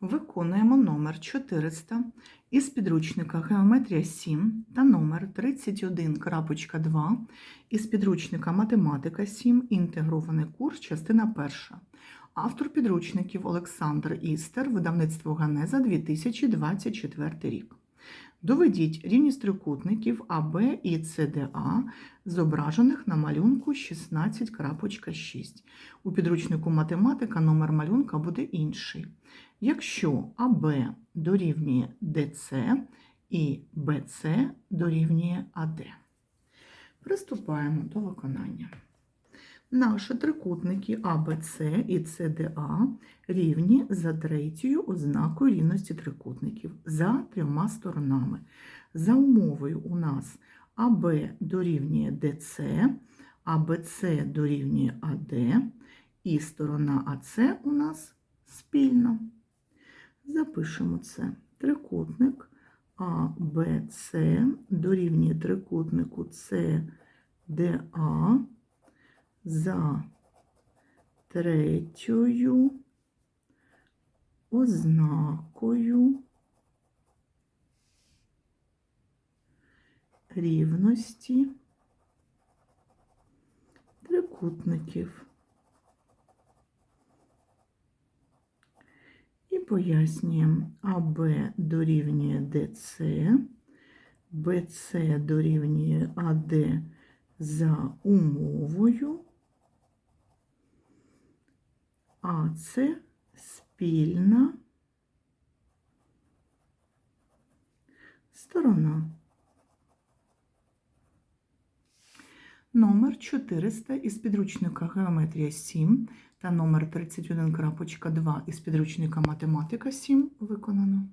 Виконуємо номер 400 із підручника Геометрія 7 та номер 31.2 із підручника Математика 7. Інтегрований курс, частина 1. Автор підручників Олександр Істер, видавництво Ганеза 2024 рік. Доведіть рівність трикутників АБ і ЦДА, зображених на малюнку 16.6. У підручнику математика номер малюнка буде інший. Якщо АБ дорівнює ДЦ і БЦ дорівнює АД. Приступаємо до виконання. Наші трикутники АБЦ і ЦДА рівні за третьою ознакою рівності трикутників за трьома сторонами. За умовою у нас АБ дорівнює ДЦ, АБЦ дорівнює АД, і сторона АЦ у нас спільна. Запишемо це. Трикутник АБЦ дорівнює трикутнику ЦДА за третьою ознакою рівності трикутників. І пояснюємо АБ дорівнює ДЦ, БЦ дорівнює АД за умовою, а це спільна сторона. Номер 400 із підручника Геометрія 7 та номер 31.2 із підручника Математика 7 виконано.